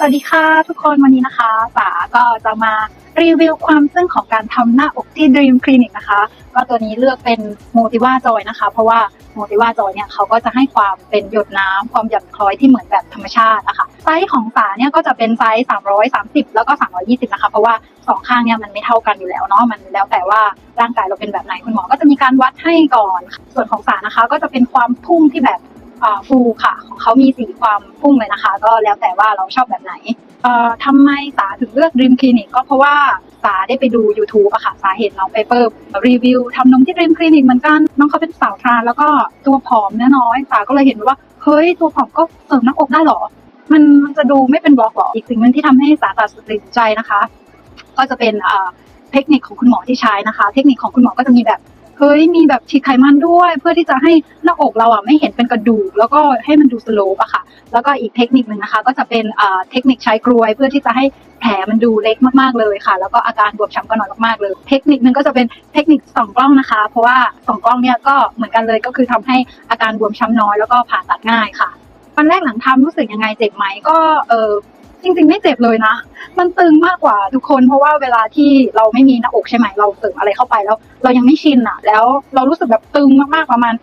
สวัสดีค่ะทุกคนวันนี้นะคะป๋าก็จะมารีวิวความซึ่งของการทำหน้าอกที่ Dream Clinic นะคะ ก็ตัวนี้เลือกเป็น Motiva Joy นะคะ เพราะว่า Motiva Joy เนี่ยเขาก็จะให้ความเป็นหยดน้ำความหย่อนคล้อยที่เหมือนแบบธรรมชาตินะคะไซส์ของป๋าเนี่ยก็จะเป็นไซส์ 330 แล้วก็ 320 นะคะ เพราะว่าสองข้างเนี่ยมันไม่เท่ากันอยู่แล้วเนาะมันแล้วแต่ว่าร่างกายเราเป็นแบบไหนคุณหมอก็จะมีการวัดให้ก่อน ส่วนของสานะคะก็จะเป็นความพุ่งที่แบบ ฟูค่ะ ของเขามีสีความพุ่งเลยนะคะ ก็แล้วแต่ว่าเราชอบแบบไหนเออทำไมสาถึงเลือก Dream Clinic ก็เพราะว่าสาได้ไปดู YouTube อะค่ะ สาเห็นน้องเปเปอร์รีวิวทำนมที่ Dream Clinic เหมือนกันน้องเขาเป็นสาวทรานแล้วก็ตัวผอมเนื้อน้อย สาก็เลยเห็นว่า เฮ้ย ตัวผอมก็เสริมหน้าอกได้หรอ มันมันจะดูไม่เป็นบล็อกหรอ อีกสิ่งหนึ่งที่ทำให้สาตัดสินใจนะคะ ก็จะเป็นเอ่อเทคนิคของคุณหมอที่ใช้นะคะ เทคนิคของคุณหมอก็จะมีแบบ เฮ้ยมีแบบฉีดไขมันด้วย เพื่อที่จะให้หน้าอกเราอะไม่เห็นเป็นกระดูก แล้วก็ให้มันดูสโลปอะค่ะ แล้วก็อีกเทคนิคหนึ่งนะคะ ก็จะเป็นเอ่อเทคนิคใช้กลวย เพื่อที่จะให้แผลมันดูเล็กมากๆเลยค่ะ แล้วก็อาการบวมช้ำก็น้อยมากๆเลย เทคนิคหนึ่งก็จะเป็นเทคนิคส่องกล้องนะคะ เพราะว่าส่องกล้องเนี่ยก็เหมือนกันเลยก็คือทำให้อาการบวมช้ำน้อยแล้วก็ผ่าตัดง่ายค่ะวันแรกหลังทำรู้สึกยังไงเจ็บไหมก็เออ จริงๆ ไม่เจ็บเลยนะ มันตึงมากกว่าทุกคน เพราะว่าเวลาที่เราไม่มีหน้าอกใช่ไหมเราเสริมอะไรเข้าไปแล้ว เรายังไม่ชินอะ แล้วเรารู้สึกแบบตึงมากๆประมาณ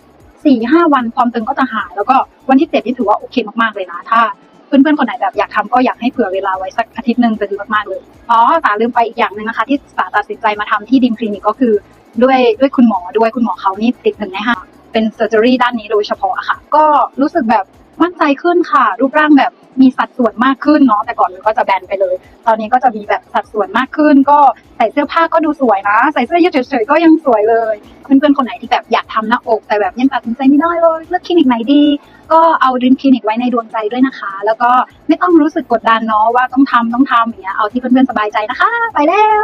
สี่ห้าวันความตึงก็จะหาย แล้วก็วันที่เจ็ดนี่ถือว่าโอเคมากๆเลยนะ ถ้าเพื่อนๆคนไหนแบบอยากทำก็อยากให้เผื่อเวลาไว้สักอาทิตย์หนึ่งจะดีมากๆเลยอ๋อสาลืมไปอีกอย่างหนึ่งนะคะ ที่สาตัดสินใจมาทำที่ดิมคลินิกก็คือด้วยด้วยคุณหมอด้วยคุณหมอเขานี่ติดหนึ่งในห้าเป็นเซอร์เจอรี่ด้านนี้โดยเฉพาะค่ะ ก็รู้สึกแบบมั่นใจขึ้นค่ะ รูปร่างแบบ มีสัดส่วนมากขึ้นเนาะแต่ก่อนมันก็จะแบนไปเลย ตอนนี้ก็จะมีแบบสัดส่วนมากขึ้น ก็ใส่เสื้อผ้าก็ดูสวยนะ ใส่เสื้อยืดเฉยๆก็ยังสวยเลยเพื่อนๆคนไหนที่แบบอยากทำหน้าอกแต่แบบยังตัดสินใจไม่ได้เลยเลือกคลินิกไหนดี ก็เอาดินคลินิกไว้ในดวงใจด้วยนะคะ แล้วก็ไม่ต้องรู้สึกกดดันเนาะว่าต้องทำต้องทำอย่างเงี้ยเอาที่เพื่อนๆสบายใจนะคะ ไปแล้ว